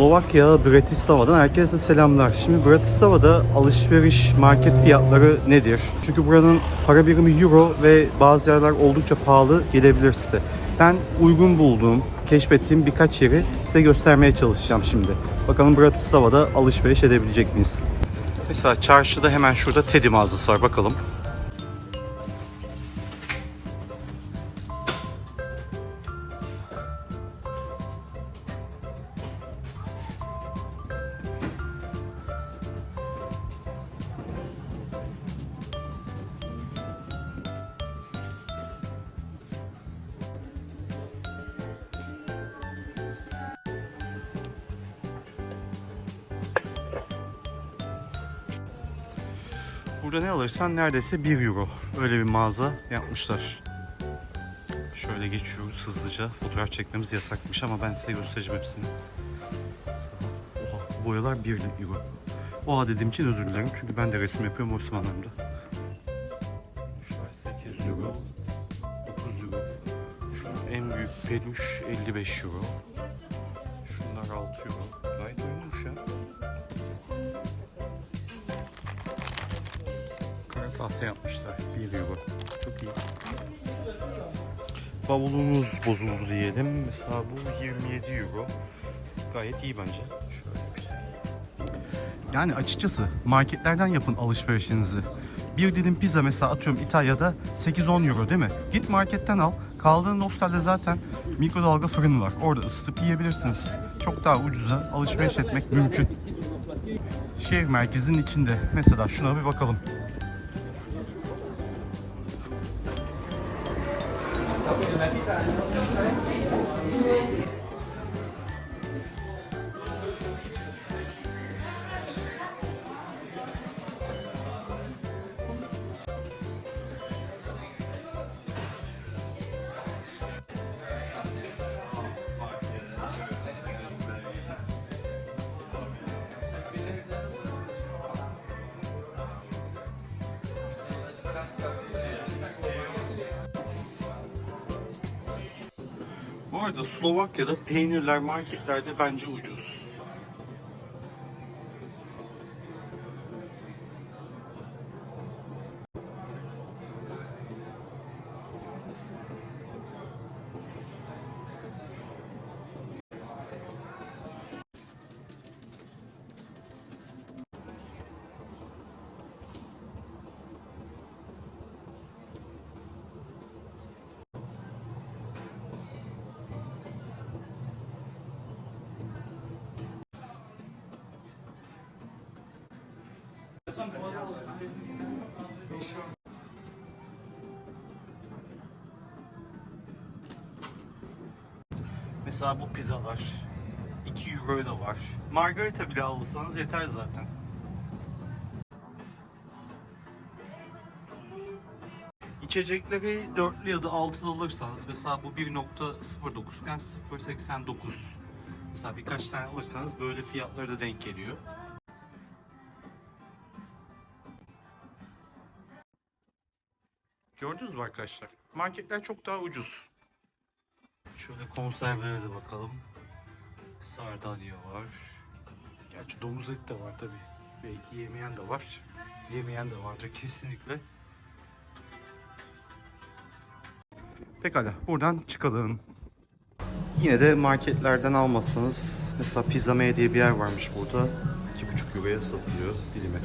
Slovakya Bratislava'dan herkese selamlar. Şimdi Bratislava'da alışveriş market fiyatları nedir? Çünkü buranın para birimi euro ve bazı yerler oldukça pahalı gelebilir size. Ben uygun bulduğum, keşfettiğim birkaç yeri size göstermeye çalışacağım şimdi. Bakalım Bratislava'da alışveriş edebilecek miyiz? Mesela çarşıda hemen şurada Teddy mağazası var bakalım. Burada ne alırsan neredeyse 1 euro. Öyle bir mağaza yapmışlar. Şöyle geçiyoruz hızlıca. Fotoğraf çekmemiz yasakmış ama ben size göstereceğim hepsini. Oha, boyalar 1 euro. Oha dediğim için özür dilerim. Çünkü ben de resim yapıyorum Osmanlı'mda. Şunlar 8 euro. 9 euro. Şu en büyük peluş 55 euro. Şunlar 6 euro. Gayet uygunmuş ya. Tahta yapmışlar. 1 euro. Çok iyi. Bavulumuz bozuldu diyelim. Mesela bu 27 euro. Gayet iyi bence. Şöyle güzel. Yani açıkçası marketlerden yapın alışverişinizi. Bir dilim pizza mesela atıyorum İtalya'da 8-10 euro değil mi? Git marketten al. Kaldığın hostelde zaten mikrodalga fırını var. Orada ısıtıp yiyebilirsiniz. Çok daha ucuza alışveriş etmek mümkün. Şehir merkezinin içinde. Mesela şuna bir bakalım. Grazie. Bu arada Slovakya'da peynirler marketlerde bence ucuz. Mesela bu pizzalar 2 euro da var. Margarita bile alırsanız yeter zaten. İçecekleri dörtlü ya da altılı alırsanız mesela bu 1.09 iken 0.89 Mesela birkaç tane alırsanız böyle fiyatları da denk geliyor. Gördünüz mü arkadaşlar? Marketler çok daha ucuz. Şöyle konservelere de bakalım. Sardalya var. Gerçi domuz eti de var tabi. Belki yemeyen de var. Yemeyen de vardır kesinlikle. Pekala buradan çıkalım. Yine de marketlerden almazsanız mesela Pizza Me diye bir yer varmış burada. 2,5 euroya satılıyor dilimi.